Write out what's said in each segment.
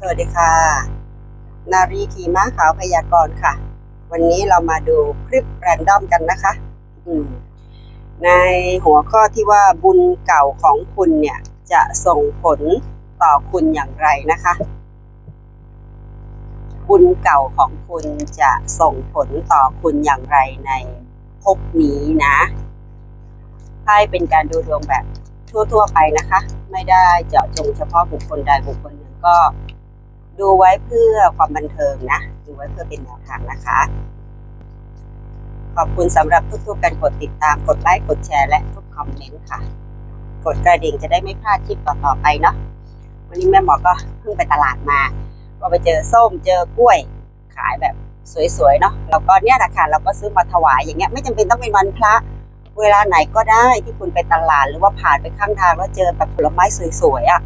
สวัสดีค่ะ นารีขี่ม้าขาวพยากรณ์ค่ะ วันนี้เรามาดูคลิปแรนดอมกันนะคะ อืม ในหัวข้อที่ว่าบุญเก่าของคุณเนี่ย จะส่งผลต่อคุณอย่างไรนะคะ บุญเก่าของคุณจะส่งผลต่อคุณอย่างไรในภพนี้นะไพ่เป็นการดูดวงแบบทั่ว ๆ ไปนะคะ ไม่ได้เจาะจงเฉพาะบุคคลใดบุคคลหนึ่งก็ ดูไว้เพื่อความบันเทิงนะ ดูไว้เพื่อเป็นแนวทางนะคะ ขอบคุณสำหรับทุกๆการกดติดตาม กดไลค์ กดแชร์ และทุกคอมเมนต์ค่ะ กดกระดิ่งจะได้ไม่พลาดคลิปต่อๆไปเนาะ วันนี้แม่หมอก็เพิ่งไปตลาดมา ก็ไปเจอส้ม เจอกล้วย ขายแบบสวยๆเนาะ แล้วก็เนี่ยแหละค่ะ เราก็ซื้อมาถวายอย่างเงี้ย ไม่จำเป็นต้องเป็นวันพระเวลาไหนก็ได้ที่คุณไปตลาดหรือว่าผ่านไปข้างทางแล้วเจอแบบผลไม้สวยๆอะ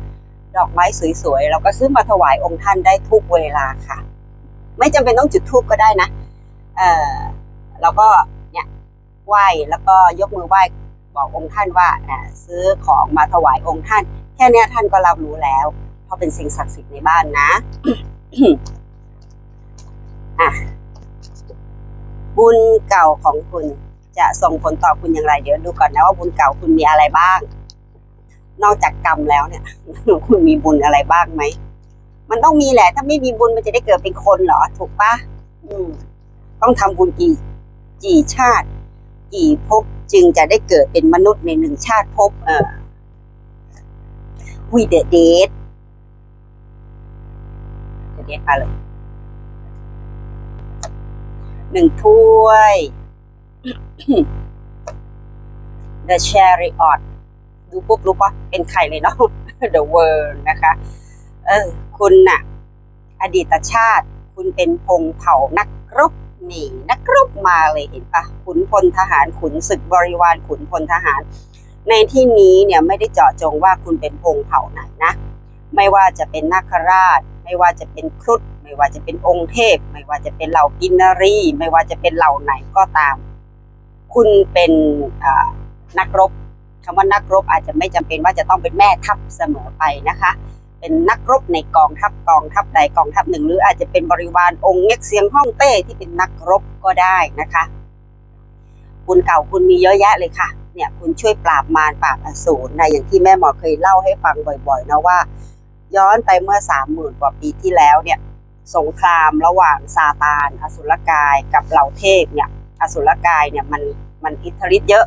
ดอกไม้สวยๆเราก็ซื้อมาถวายองค์ท่านได้ทุกเวลาค่ะ ไม่จำเป็นต้องจุดธูปก็ได้นะ เออเราก็เนี่ยไหว้แล้วก็ยกมือไหว้บอกองค์ท่านว่าอ่าซื้อของมาถวายองค์ท่าน แค่เนี้ยท่านก็รับรู้แล้ว เพราะเป็นสิ่งศักดิ์สิทธิ์ในบ้านนะอะบุญเก่าของคุณจะส่งผลต่อคุณอย่างไร เดี๋ยวดูก่อนนะว่าบุญเก่าคุณมีอะไรบ้าง นอกจากกรรมแล้วเนี่ยคุณมีบุญอะไรบ้างไหมมันต้องมีแหละ ถ้าไม่มีบุญมันจะได้เกิดเป็นคนเหรอ ถูกปะอืม ต้องทำบุญกี่ กี่ชาติ กี่ภพจึงจะได้เกิดเป็นมนุษย์ในหนึ่งชาติภพเออวีเดเดทเดเดทมาเลยหนึ่งถ้วย The Chariot ดูปุ๊บรู้ปะเป็นใครเลยเนาะ The World นะคะ เออ คุณน่ะ อดีตชาติ คุณเป็นพงเผ่านักรบนี่นักรบมาเลยเห็นปะขุนพลทหารขุนศึกบริวารขุนพลทหาร ในที่นี้เนี่ยไม่ได้เจาะจงว่าคุณเป็นพงเผ่าไหนนะ ไม่ว่าจะเป็นนาคราช ไม่ว่าจะเป็นครุฑไม่ว่าจะเป็นองค์เทพ ไม่ว่าจะเป็นเหล่ากินนรี ไม่ว่าจะเป็นเหล่าไหนก็ตาม คุณเป็นอ่านักรบ คำว่านักรบอาจจะไม่จำเป็นว่าจะต้องเป็นแม่ทัพเสมอไปนะคะ เป็นนักรบในกองทัพกองทัพใดกองทัพหนึ่ง หรืออาจจะเป็นบริวารองค์เง็กเซียงฮ่องเต้ที่เป็นนักรบก็ได้นะคะบุญเก่าคุณมีเยอะแยะเลยค่ะ เนี่ยคุณช่วยปราบมารปราบอสูรนะอย่างที่แม่หมอเคยเล่าให้ฟังบ่อยๆนะว่า ย้อนไปเมื่อสามหมื่นกว่าปีที่แล้วเนี่ยสงครามระหว่างซาตาน อสุรกายกับเหล่าเทพเนี่ยอสุรกายเนี่ยมันมันอิทธิฤทธิ์เยอะ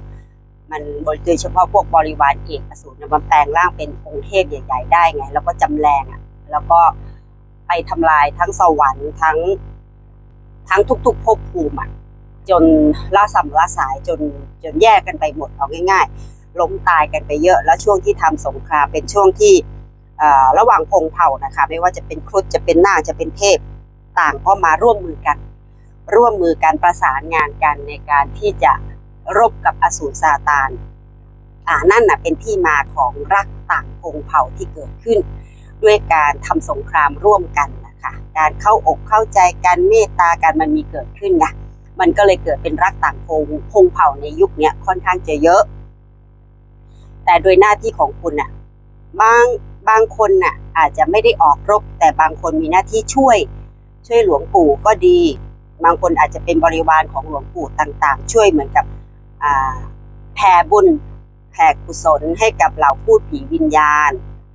มันโดยเฉพาะพวกบริวารเอกอสูรเนี่ยมันแปลงร่างเป็นองค์เทพใหญ่ ๆ ได้ไง แล้วก็จำแรงอะแล้วก็ไปทำลายทั้งสวรรค์ทั้ง ทั้งทุกๆภพภูมิอะจนล่าสัมล่าสายจนจนแยกกันไปหมดเอาง่าย ๆ ล้มตายกันไปเยอะ แล้วช่วงที่ทำสงครามเป็นช่วงที่อ่อระหว่างพงเผ่านะคะ ไม่ว่าจะเป็นครุฑจะเป็นนาคจะเป็นเทพต่างก็มาร่วมมือกัน ร่วมมือกันประสานงานกันในการที่จะ รบกับอสูรซาตาน อ่านั่นน่ะเป็นที่มาของรักต่างพงเผ่าที่เกิดขึ้น ด้วยการทำสงครามร่วมกันนะคะการเข้าอกเข้าใจกันเมตตากันมันมีเกิดขึ้นไงมันก็เลยเกิดเป็นรักต่างพงพงเผ่าในยุคนี้ค่อนข้างจะเยอะ แต่โดยหน้าที่ของคุณน่ะบางบางคนน่ะอาจจะไม่ได้ออกรบ แต่บางคนมีหน้าที่ช่วย ช่วยหลวงปู่ก็ดี บางคนอาจจะเป็นบริวารของหลวงปู่ต่างๆ ช่วยเหมือนกับ แผ่บุญแผ่กุศลให้กับเหล่าพูดผีวิญญาณ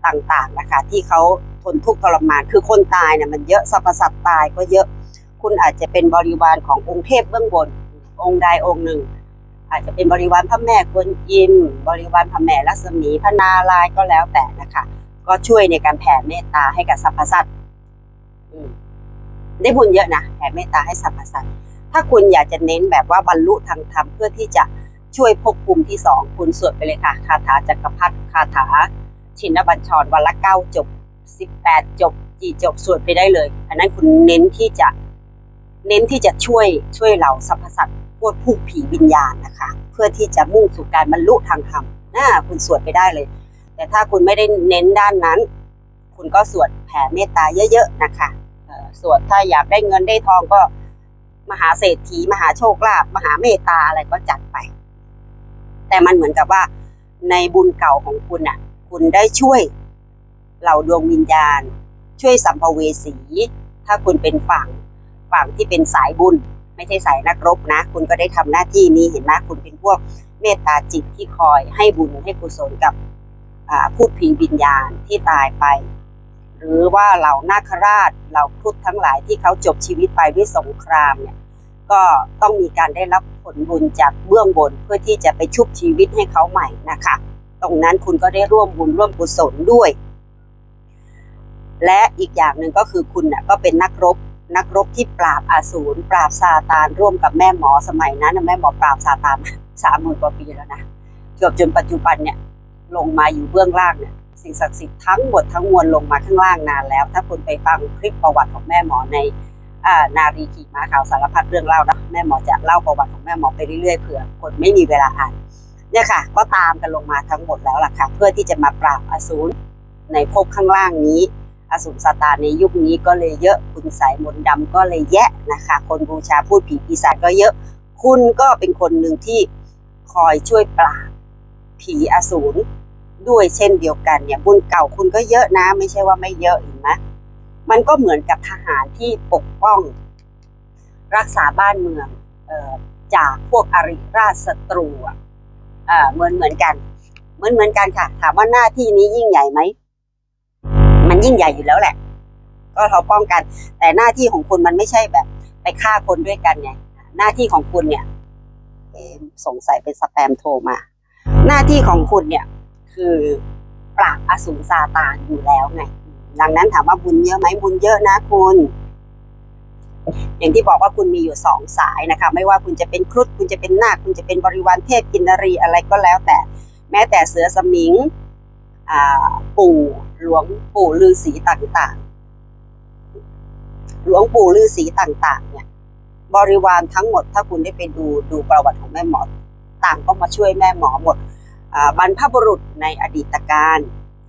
ต่างๆนะคะ ที่เขาทนทุกข์ทรมาน คือคนตายเนี่ยมันเยอะสรรพสัตว์ตายก็เยอะ คุณอาจจะเป็นบริวารขององค์เทพเบื้องบน องค์ใดองค์หนึ่ง อาจจะเป็นบริวารพระแม่กวนอิมบริวารพระแม่ลักษมีพระนารายก็แล้วแต่นะคะ ก็ช่วยในการแผ่เมตตาให้กับสรรพสัตว์ได้บุญเยอะนะแผ่เมตตาให้สรรพสัตว์ ถ้าคุณอยากจะเน้นแบบว่าบรรลุทางธรรมเพื่อที่จะช่วยภพภูมิที่สองคุณสวดไปเลยค่ะ คาถาจักรพรรดิคาถา ชินบัญชรวันละเก้าจบสิบแปดจบกี่จบสวดไปได้เลย อันนั้นคุณเน้นที่จะเน้นที่จะช่วยช่วยเหล่าสรรพสัตว์พวกผู้ผีวิญญาณนะคะ เพื่อที่จะมุ่งสู่การบรรลุทางธรรมน่าคุณสวดไปได้เลย แต่ถ้าคุณไม่ได้เน้นด้านนั้น คุณก็สวดแผ่เมตตาเยอะ ๆ นะคะสวดถ้าอยากได้เงินได้ทองก็ มหาเศรษฐีมหาโชคลาภมหาเมตตาอะไรก็จัดไป แต่มันเหมือนกับว่าในบุญเก่าของคุณน่ะ คุณได้ช่วยเหล่าดวงวิญญาณ ช่วยสัมภเวสี ถ้าคุณเป็นฝั่งฝั่งที่เป็นสายบุญ ไม่ใช่สายนักรบนะ คุณก็ได้ทำหน้าที่นี้เห็นไหมคุณเป็นพวกเมตตาจิตที่คอยให้บุญให้กุศลกับอ่าพูดผีวิญญาณที่ตายไป หรือว่าเหล่านาคราชเหล่าพุทธทั้งหลายที่เขาจบชีวิตไปด้วยสงครามเนี่ยก็ต้องมีการได้รับผลบุญจากเบื้องบนเพื่อที่จะไปชุบชีวิตให้เขาใหม่นะคะ ตรงนั้นคุณก็ได้ร่วมบุญร่วมกุศลด้วย และอีกอย่างหนึ่งก็คือคุณน่ะก็เป็นนักรบนักรบที่ปราบอาสูรปราบซาตานร่วมกับแม่หมอสมัยนั้นแม่หมอปราบซาตานสามหมื่นกว่าปีแล้วนะเกือบจนปัจจุบันเนี่ยลงมาอยู่เบื้องล่างเนี่ย สิ่งศักดิ์สิทธิ์ทั้งหมดทั้งมวลลงมาข้างล่างนานแล้ว ถ้าคุณไปฟังคลิปประวัติของแม่หมอในอ่านารีขี่ม้าขาวสารพัดเรื่องเล่านะแม่หมอจะเล่าประวัติของแม่หมอไปเรื่อยๆเผื่อคนไม่มีเวลาอ่านเนี่ยค่ะ ก็ตามกันลงมาทั้งหมดแล้วล่ะค่ะ เพื่อที่จะมาปราบอสูรในภพข้างล่างนี้อสูรซาตานในยุคนี้ก็เลยเยอะคุณสายมนต์ดำก็เลยแยะนะคะ คนบูชาพูดผีปีศาจก็เยอะ คุณก็เป็นคนหนึ่งที่คอยช่วยปราบผีอสูร ด้วยเช่นเดียวกันเนี่ยบุญเก่าคุณก็เยอะนะ ไม่ใช่ว่าไม่เยอะเห็นไหมมันก็เหมือนกับทหารที่ปกป้อง รักษาบ้านเมืองออจากพวกอริราชศัตรูอะเหมือนเหมือนกัน เหมือนเหมือนกันค่ะ ถามว่าหน้าที่นี้ยิ่งใหญ่ไหมมันยิ่งใหญ่อยู่แล้วแหละ ก็เราป้องกัน แต่หน้าที่ของคุณมันไม่ใช่แบบ ไปฆ่าคนด้วยกันไงหน้าที่ของคุณเนี่ยสงสัยเป็นสแปมโทรมา หน้าที่ของคุณเนี่ย คือปราบอสูรซาตานอยู่แล้วไง ดังนั้นถามว่าบุญเยอะไหมบุญเยอะนะคุณ อย่างที่บอกว่าคุณมีอยู่สองสายนะคะ ไม่ว่าคุณจะเป็นครุฑคุณจะเป็นนาคคุณจะเป็นบริวารเทพกินนรีอะไรก็แล้ว แต่แม้แต่เสือสมิงปู่หลวงปู่ฤาษีต่างๆ หลวงปู่ฤาษีต่างๆ เนี่ย บริวารทั้งหมดถ้าคุณได้ไปดูดูประวัติของแม่หมอต่างก็มาช่วยแม่หมอหมด บรรพบุรุษในอดีตการ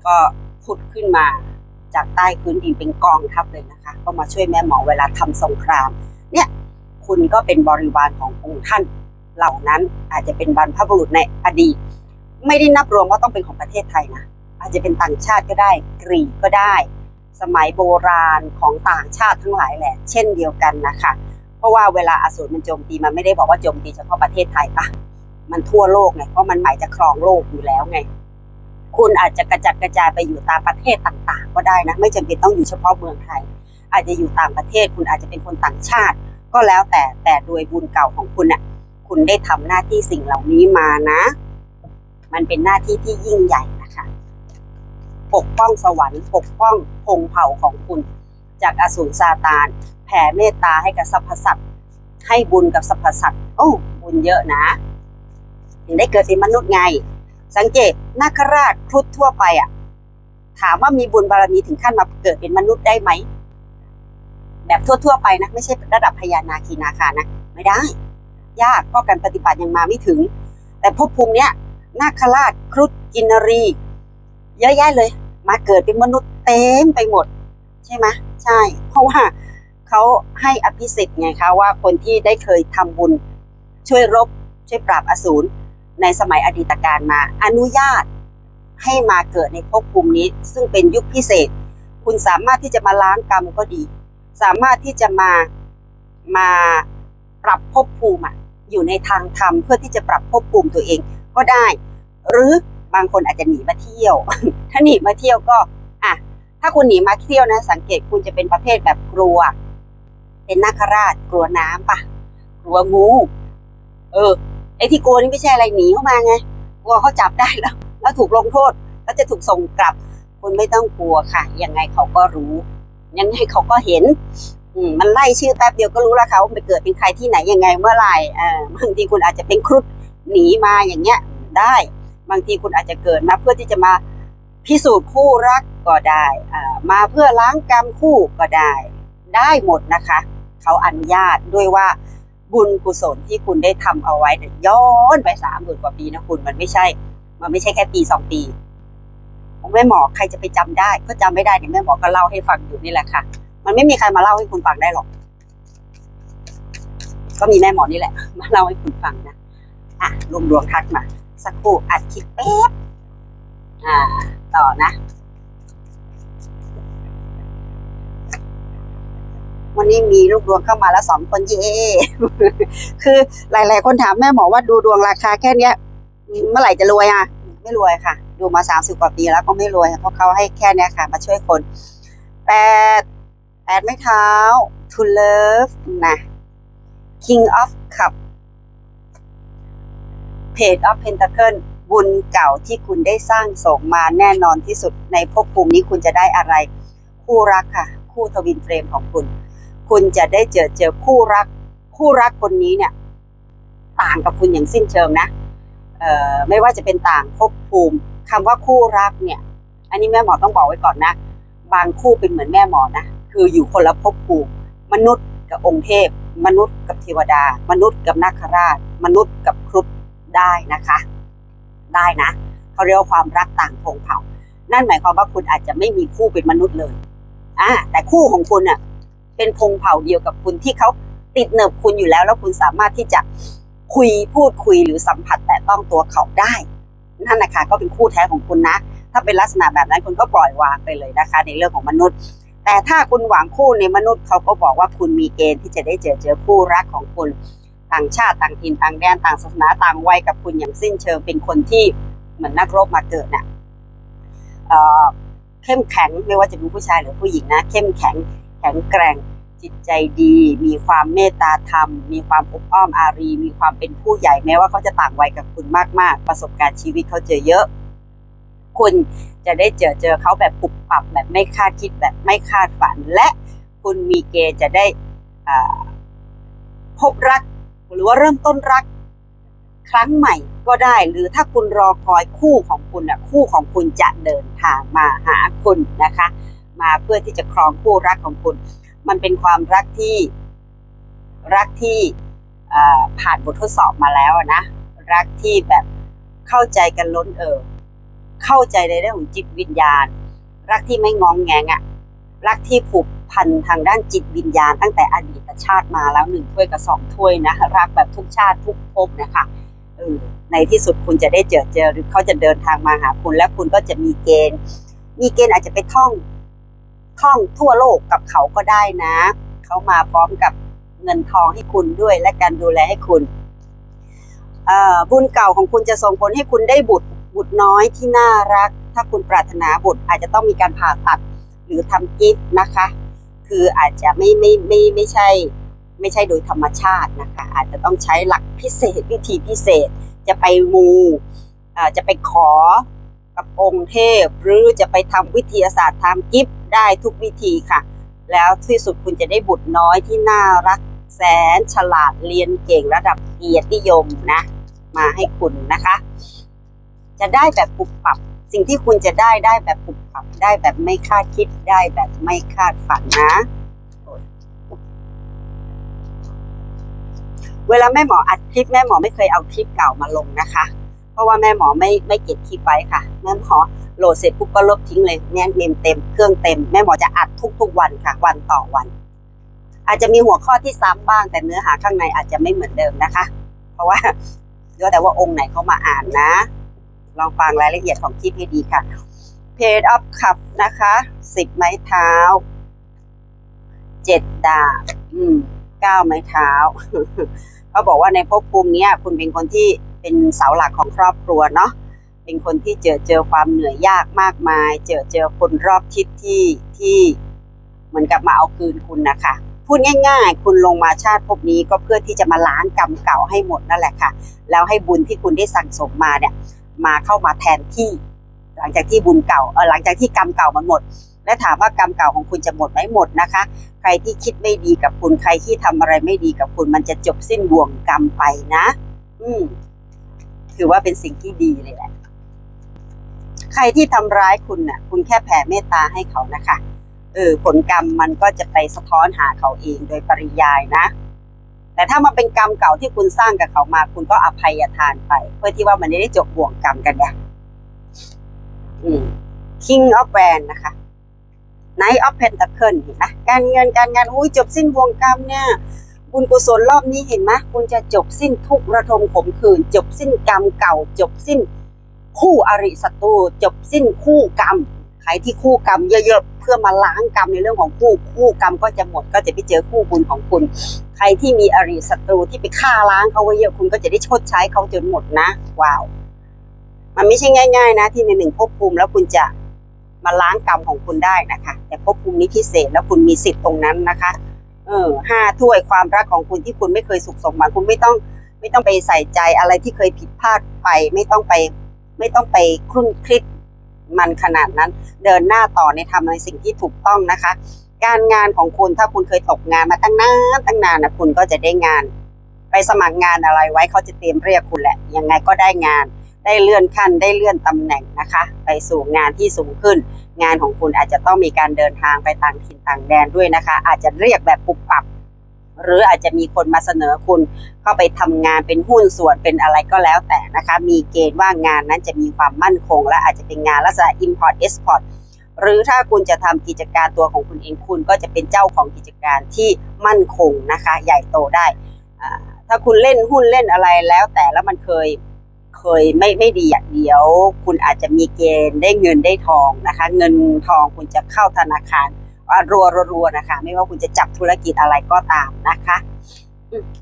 ก็ผุดขึ้นมาจากใต้พื้นดินเป็นกองทัพเลยนะคะ ก็มาช่วยแม่หมอเวลาทำสงคราม เนี่ยคุณก็เป็นบริวารขององค์ท่านเหล่านั้นอาจจะเป็นบรรพบุรุษในอดีต ไม่ได้นับรวมว่าต้องเป็นของประเทศไทยนะอาจจะเป็นต่างชาติก็ได้กรีกก็ได้ สมัยโบราณของต่างชาติทั้งหลายแหละ เช่นเดียวกันนะคะ เพราะว่าเวลาอสูรมันโจมตีมันไม่ได้บอกว่าโจมตีเฉพาะประเทศไทยปะ มันทั่วโลกไงเพราะมันหมายจะครองโลกอยู่แล้วไง คุณอาจจะกระจัดกระจายไปอยู่ตามประเทศต่างๆ ก็ได้นะ ไม่จำเป็นต้องอยู่เฉพาะเมืองไทย อาจจะอยู่ต่างประเทศ คุณอาจจะเป็นคนต่างชาติ ก็แล้วแต่แต่โดยบุญเก่าของคุณน่ะ คุณได้ทำหน้าที่สิ่งเหล่านี้มานะ มันเป็นหน้าที่ที่ยิ่งใหญ่นะคะปกป้องสวรรค์ปกป้องพงเผ่าของคุณ จากอสูรซาตาน แผ่เมตตาให้กับสรรพสัตว์ให้บุญกับสรรพสัตว์โอ้บุญเยอะนะ ได้เกิดเป็นมนุษย์ไง สังเกตนาคราชครุฑทั่วไปอะ ถามว่ามีบุญบารมีถึงขั้นมาเกิดเป็นมนุษย์ได้ไหม แบบทั่วๆไปนะ ไม่ใช่ระดับพญานาคีนาคานะ ไม่ได้ ยากเพราะการปฏิบัติยังมาไม่ถึง แต่ภพภูมิเนี้ยนาคราชครุฑกินรี เยอะแยะเลย มาเกิดเป็นมนุษย์เต็มไปหมด ใช่ไหมใช่ เพราะว่าเขาให้อภิสิทธิ์ไงคะว่าคนที่ได้เคยทำบุญช่วยรบ ช่วยปราบอสูร ในสมัยอดีตการมา อนุญาตให้มาเกิดในภพภูมินี้ ซึ่งเป็นยุคพิเศษ คุณสามารถที่จะมาล้างกรรมก็ดี สามารถที่จะมามาปรับภพภูมิอยู่ในทางธรรมเพื่อที่จะปรับภพภูมิตัวเองก็ได้ หรือบางคนอาจจะหนีมาเที่ยว ถ้าหนีมาเที่ยวก็อะถ้าคุณหนีมาเที่ยวนะ สังเกตคุณจะเป็นประเภทแบบกลัว เป็นนาคราชกลัวน้ำปะกลัวงู เออ ไอ้ที่กลัวนี่ไม่ใช่อะไรหนีเข้ามาไงกลัวเขาจับได้แล้วแล้วถูกลงโทษแล้วจะถูกส่งกลับ คุณไม่ต้องกลัวค่ะ ยังไงเขาก็รู้ ยังไงเขาก็เห็นอืมันไล่ชื่อแป๊บเดียวก็รู้แล้วค่ะว่าไปเกิดเป็นใครที่ไหนยังไงเมื่อไหร่เออบางทีคุณอาจจะเป็นครุฑหนีมาอย่างเงี้ยได้ บางทีคุณอาจจะเกิดมาเพื่อที่จะมาพิสูจน์คู่รักก็ได้อ่ามาเพื่อล้างกรรมคู่ก็ได้ ได้หมดนะคะ เขาอนุญาตด้วยว่า บุญกุศลที่คุณได้ทำเอาไว้เนี่ยย้อนไปสามหมื่นกว่าปีนะคุณมันไม่ใช่ มันไม่ใช่แค่ปีสองปีแม่หมอใครจะไปจำได้ ก็จำไม่ได้เนี่ยแม่หมอก็เล่าให้ฟังอยู่นี่แหละค่ะ มันไม่มีใครมาเล่าให้คุณฟังได้หรอก ก็มีแม่หมอนี่แหละ มาเล่าให้คุณฟังนะอะรวมดวงทักมา สักครู่อัดคลิปแป๊บอ่า ต่อนะ วันนี้มีลูกดวงเข้ามาแล้วสองคนเย่คือหลาย ๆ คนถามแม่หมอว่าดูดวงราคาแค่เนี้ย เมื่อไหร่จะรวยอะ ไม่รวยค่ะ ดูมาสามสิบกว่าปีแล้วก็ไม่รวยเพราะเขาให้แค่เนี้ยค่ะ มาช่วยคนแปดแปดไม้เท้า to love นะ king of cup page of pentacle บุญเก่าที่คุณได้สร้างสมมาแน่นอนที่สุดในภพภูมินี้คุณจะได้อะไร คู่รักค่ะ คู่ทวินเฟรมของคุณ คุณจะได้เจอเจอคู่รัก คู่รักคนนี้เนี่ยต่างกับคุณอย่างสิ้นเชิงนะไม่ว่าจะเป็นต่างภพภูมิคำว่าคู่รักเนี่ย อันนี้แม่หมอต้องบอกไว้ก่อนนะ บางคู่เป็นเหมือนแม่หมอนะคืออยู่คนละภพภูมิ มนุษย์กับองค์เทพ มนุษย์กับเทวดา มนุษย์กับนาคราช มนุษย์กับครุฑได้นะคะ ได้นะเขาเรียกว่าความรักต่างพงเผ่า นั่นหมายความว่าคุณอาจจะไม่มีคู่เป็นมนุษย์เลยอ่าแต่คู่ของคุณอะ เป็นพงเผ่าเดียวกับคุณที่เขาติดเนิบคุณอยู่แล้ว แล้วคุณสามารถที่จะคุยพูดคุยหรือสัมผัสแต่ต้องตัวเขาได้นั่นนะคะก็เป็นคู่แท้ของคุณนะ ถ้าเป็นลักษณะแบบนั้นคุณก็ปล่อยวางไปเลยนะคะ ในเรื่องของมนุษย์ แต่ถ้าคุณหวังคู่ในมนุษย์เขาก็บอกว่าคุณมีเกณฑ์ที่จะได้เจอเจอคู่รักของคุณต่างชาติต่างถิ่นต่างแดนต่างศาสนาต่างวัยกับคุณอย่างสิ้นเชิงเป็นคนที่เหมือนนักรบมาเกิดน่ะเอ่อเข้มแข็งไม่ว่าจะเป็นผู้ชายหรือผู้หญิงนะ เข้มแข็งแข็งแกร่ง จิตใจดี มีความเมตตาธรรม มีความอบอ้อมอารี มีความเป็นผู้ใหญ่แม้ว่าเขาจะต่างวัยกับคุณมากๆ ประสบการณ์ชีวิตเขาเจอเยอะ คุณจะได้เจอเจอเขาแบบปุบปับแบบไม่คาดคิดแบบไม่คาดฝัน และคุณมีเกณฑ์จะได้พบรัก หรือว่าเริ่มต้นรักครั้งใหม่ก็ได้ หรือถ้าคุณรอคอยคู่ของคุณอะคู่ของคุณจะเดินทางมาหาคุณนะคะ มาเพื่อที่จะครองคู่รักของคุณ มันเป็นความรักที่รักที่ผ่านบททดสอบมาแล้วนะ รักที่แบบเข้าใจกันล้นเอ่อเข้าใจในเรื่องของจิตวิญญาณ รักที่ไม่งองแงงอะรักที่ผูกพันทางด้านจิตวิญญาณตั้งแต่อดีตชาติมาแล้วหนึ่งถ้วยกับสองถ้วยนะรักแบบทุกชาติทุกภพนะคะเออในที่สุดคุณจะได้เจอเจอหรือเขาจะเดินทางมาหาคุณ และคุณก็จะมีเกณฑ์ มีเกณฑ์อาจจะไปท่อง ท่องทั่วโลกกับเขาก็ได้นะ เขามาพร้อมกับเงินทองให้คุณด้วย และการดูแลให้คุณบุญเก่าของคุณจะส่งผลให้คุณได้บุตรบุตรน้อยที่น่ารัก ถ้าคุณปรารถนาบุตรอาจจะต้องมีการผ่าตัดหรือทำกิฟต์นะคะ คืออาจจะไม่ไม่ไม่ไม่ใช่ไม่ใช่โดยธรรมชาตินะคะ อาจจะต้องใช้หลักพิเศษวิธีพิเศษ จะไปมูจะไปขอกับองค์เทพ หรือจะไปทำวิทยาศาสตร์ทำกิฟต์ ได้ทุกวิธีค่ะ แล้วที่สุดคุณจะได้บุตรน้อยที่น่ารักแสนฉลาดเรียนเก่งระดับเกียรติยมนะ มาให้คุณนะคะ จะได้แบบปุบปับ สิ่งที่คุณจะได้ได้แบบปุบปับ ได้แบบไม่คาดคิดได้แบบไม่คาดฝันนะ เวลาแม่หมออัดคลิปแม่หมอไม่เคยเอาคลิปเก่ามาลงนะคะ ราะว่าแม่หมอไม่ไม่เก็บคลิปไว้ค่ะ แม่หมอโหลดเสร็จปุ๊บก็ลบทิ้งเลยเนี่ยเมมเต็มเครื่องเต็ม แม่หมอจะอัดทุกๆวันค่ะ วันต่อวัน อาจจะมีหัวข้อที่ซ้ำบ้างแต่เนื้อหาข้างในอาจจะไม่เหมือนเดิมนะคะ เพราะว่าแล้วแต่ว่าองค์ไหนเขามาอ่านนะ ลองฟังรายละเอียดของคลิปให้ดีค่ะ Page of Cup นะคะสิบไม้เท้าเจ็ดดาบอืมเก้าไม้เท้าเขาบอกว่าในภพภูมิเนี้ย คุณเป็นคนที่ เป็นเสาหลักของครอบครัวเนาะเป็นคนที่เจอเจอความเหนื่อยยากมากมาย เจอเจอคนรอบทิศที่ที่เหมือนกับมาเอาคืนคุณนะคะพูดง่าย ๆ คุณลงมาชาติภพนี้ก็เพื่อที่จะมาล้างกรรมเก่าให้หมดนั่นแหละค่ะ แล้วให้บุญที่คุณได้สั่งสมมาเนี่ยมาเข้ามาแทนที่ หลังจากที่บุญเก่าเออหลังจากที่กรรมเก่ามันหมด และถามว่ากรรมเก่าของคุณจะหมดไหมหมดนะคะ ใครที่คิดไม่ดีกับคุณใครที่ทำอะไรไม่ดีกับคุณมันจะจบสิ้นบ่วงกรรมไปนะ อืม ถือว่าเป็นสิ่งที่ดีเลยแหละ ใครที่ทำร้ายคุณน่ะ คุณแค่แผ่เมตตาให้เขานะคะ เออ ผลกรรมมันก็จะไปสะท้อนหาเขาเองโดยปริยายนะ แต่ถ้ามันเป็นกรรมเก่าที่คุณสร้างกับเขามา คุณก็อภัยทานไป เพื่อที่ว่ามันจะได้จบบ่วงกรรมกันเนี่ยอืม King of w a n d นะคะ Knight of Pentacle เห็นไหมการเงินการงานอุ้ยจบสิ้นบ่วงกรรมเนี่ย บุญกุศลรอบนี้เห็นไหมคุณจะจบสิ้นทุกระทมขมขื่นจบสิ้นกรรมเก่า จบสิ้นคู่อริศัตรูจบสิ้นคู่กรรมใครที่คู่กรรมเยอะๆ เพื่อมาล้างกรรมในเรื่องของคู่คู่กรรมก็จะหมดก็จะไปเจอคู่บุญของคุณ ใครที่มีอริศัตรูที่ไปฆ่าล้างเขาไว้เยอะคุณก็จะได้ชดใช้เขาจนหมดนะ ว้าว มันไม่ใช่ง่าย ๆ นะ ที่ในหนึ่งภพภูมิแล้วคุณจะมาล้างกรรมของคุณได้นะคะ แต่ภพภูมินี้พิเศษแล้วคุณมีสิทธิ์ตรงนั้นนะคะ ออห้าถ้วยความรักของคุณที่คุณไม่เคยสุขสมหวังคุณไม่ต้อง ไม่ต้องไปใส่ใจอะไรที่เคยผิดพลาดไป ไม่ต้องไป ไม่ต้องไปครุ่นคลิกมันขนาดนั้น เดินหน้าต่อในทำในสิ่งที่ถูกต้องนะคะ การงานของคุณถ้าคุณเคยตกงานมาตั้งนานตั้งนานนะคุณก็จะได้งาน ไปสมัครงานอะไรไว้เขาจะเตรียมเรียกคุณแหละ ยังไงก็ได้งาน ได้เลื่อนขั้นได้เลื่อนตำแหน่งนะคะ ไปสู่งานที่สูงขึ้น งานของคุณอาจจะต้องมีการเดินทางไปต่างถิ่นต่างแดนด้วยนะคะ อาจจะเรียกแบบปุบปับ หรืออาจจะมีคนมาเสนอคุณเข้าไปทำงานเป็นหุ้นส่วนเป็นอะไรก็แล้วแต่นะคะ มีเกณฑ์ว่างานนั้นจะมีความมั่นคง และอาจจะเป็นงานลักษณะ import export หรือถ้าคุณจะทำกิจการตัวของคุณเองคุณก็จะเป็นเจ้าของกิจการที่มั่นคงนะคะ ใหญ่โตได้ ถ้าคุณเล่นหุ้นเล่นอะไรแล้วแต่แล้วมันเคย เคยไม่ไม่ดีอะเดียว คุณอาจจะมีเกณฑ์ได้เงินได้ทองนะคะ เงินทองคุณจะเข้าธนาคารรัวรัวนะคะ ไม่ว่าคุณจะจับธุรกิจอะไรก็ตามนะคะ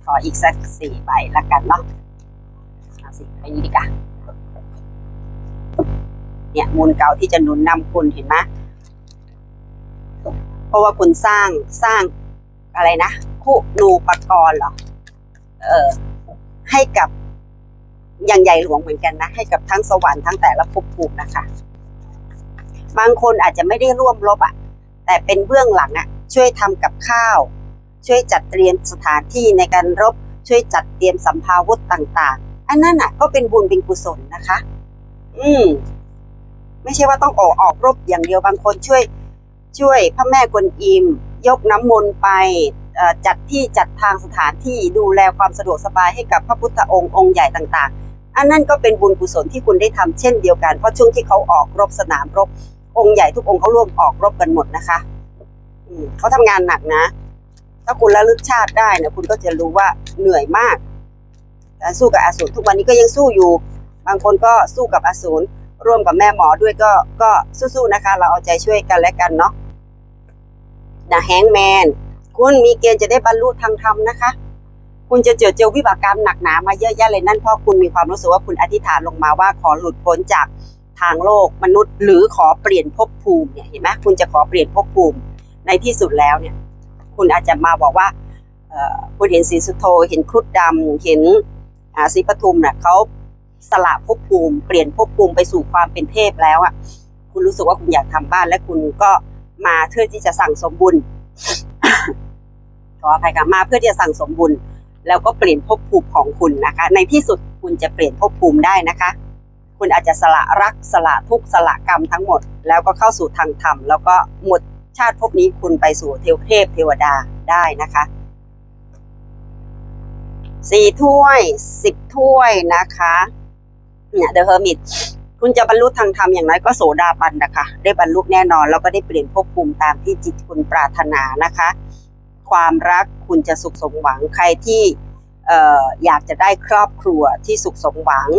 ขออีกสักสี่ใบละกันเนาะเอาสี่ใบนี้ดีกว่าเนี่ยมูลเก่าที่จะหนุนนำคุณเห็นไหมเพราะว่าคุณสร้างสร้างอะไรนะคุณูปกรณ์เหรอเออให้กับ ย่างใหญ่หลวงเหมือนกันนะ ให้กับทั้งสวรรค์ทั้งแต่ละภพภูมินะคะ บางคนอาจจะไม่ได้ร่วมรบอะ แต่เป็นเบื้องหลังอะช่วยทำกับข้าว ช่วยจัดเตรียมสถานที่ในการรบ ช่วยจัดเตรียมสัมภาวุธต่าง ๆ อันนั้นอะก็เป็นบุญเป็นกุศลนะคะ อืม ไม่ใช่ว่าต้องออกออกรบอย่างเดียวบางคนช่วย ช่วยพระแม่กวนอิมยกน้ำมนต์ไปจัดที่จัดทางสถานที่ดูแลความสะดวกสบายให้กับพระพุทธองค์องค์ใหญ่ต่างๆ อันนั้นก็เป็นบุญกุศลที่คุณได้ทำเช่นเดียวกัน เพราะช่วงที่เขาออกรบสนามรบ องค์ใหญ่ทุกองค์เขาร่วมออกรบกันหมดนะคะอืเขาทำงานหนักนะ ถ้าคุณระลึกชาติได้เนี่ยคุณก็จะรู้ว่าเหนื่อยมาก การสู้กับอสูรทุกวันนี้ก็ยังสู้อยู่ บางคนก็สู้กับอสูรร่วมกับแม่หมอด้วยก็ก็สู้ๆนะคะ เราเอาใจช่วยกันและกันเนาะนะแฮงแมนคุณมีเกณฑ์จะได้บรรลุทางธรรมนะคะ คุณจะเจอเจอวิบากกรรมหนักหนามาเยอะแยะเลยนั่นเพราะคุณมีความรู้สึกว่าคุณอธิษฐานลงมาว่าขอหลุดพ้นจากทางโลกมนุษย์ หรือขอเปลี่ยนภพภูมิเนี่ยเห็นไหมคุณจะขอเปลี่ยนภพภูมิในที่สุดแล้วเนี่ย คุณอาจจะมาบอกว่าคุณเห็นสีสุโธเห็นครุฑดำเห็นอ่าศรีปทุมเนี่ยเขาสละภพภูมิ เปลี่ยนภพภูมิไปสู่ความเป็นเทพแล้วอะคุณรู้สึกว่าคุณอยากทำบ้านและคุณก็มาเพื่อที่จะสั่งสมบุญขออภัยค่ะมาเพื่อที่จะสั่งสมบุญ แล้วก็เปลี่ยนภพภูมิของคุณนะคะ ในที่สุดคุณจะเปลี่ยนภพภูมิได้นะคะ คุณอาจจะสละรักสละทุกสละกรรมทั้งหมด แล้วก็เข้าสู่ทางธรรม แล้วก็หมดชาติภพนี้คุณไปสู่เทวเทพเทวดาได้นะคะสี่ถ้วยสิบถ้วยนะคะเนี่ยเดอะเฮอร์มิตคุณจะบรรลุทางธรรมอย่างน้อยก็โสดาบันนะคะ ได้บรรลุแน่นอนแล้วก็ได้เปลี่ยนภพภูมิตามที่จิตคุณปรารถนานะคะ ความรักคุณจะสุขสมหวังใครที่เอ่ออยากจะได้ครอบครัวที่สุขสมหวัง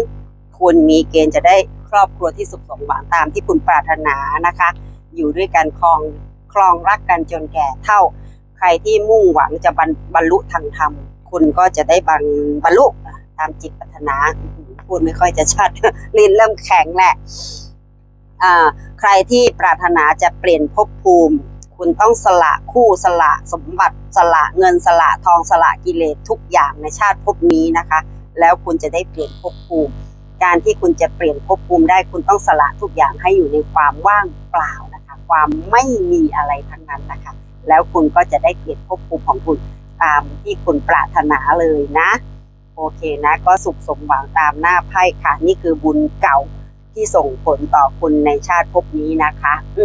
คุณมีเกณฑ์จะได้ครอบครัวที่สุขสมหวังตามที่คุณปรารถนานะคะ อยู่ด้วยกันคลองคลองรักกันจนแก่เท่า ใครที่มุ่งหวังจะบรรบรลุทางธรรม คุณก็จะได้บรรบรรลุตามจิตปรารถนาพูดไม่ค่อยจะชัดลิ้นเริ่มแข็งแหละใครที่ปรารถนาจะเปลี่ยนภพภูมิ คุณต้องสละคู่สละสมบัติสละเงินสละทองสละกิเลสทุกอย่างในชาติภพนี้นะคะ แล้วคุณจะได้เปลี่ยนภพภูมิ การที่คุณจะเปลี่ยนภพภูมิได้คุณต้องสละทุกอย่างให้อยู่ในความว่างเปล่านะคะ ความไม่มีอะไรทั้งนั้นนะคะ แล้วคุณก็จะได้เปลี่ยนภพภูมิของคุณตามที่คุณปรารถนาเลยนะ โอเคนะก็สุขสมหวังตามหน้าไพ่ค่ะ นี่คือบุญเก่าที่ส่งผลต่อคุณในชาติภพนี้นะคะ อื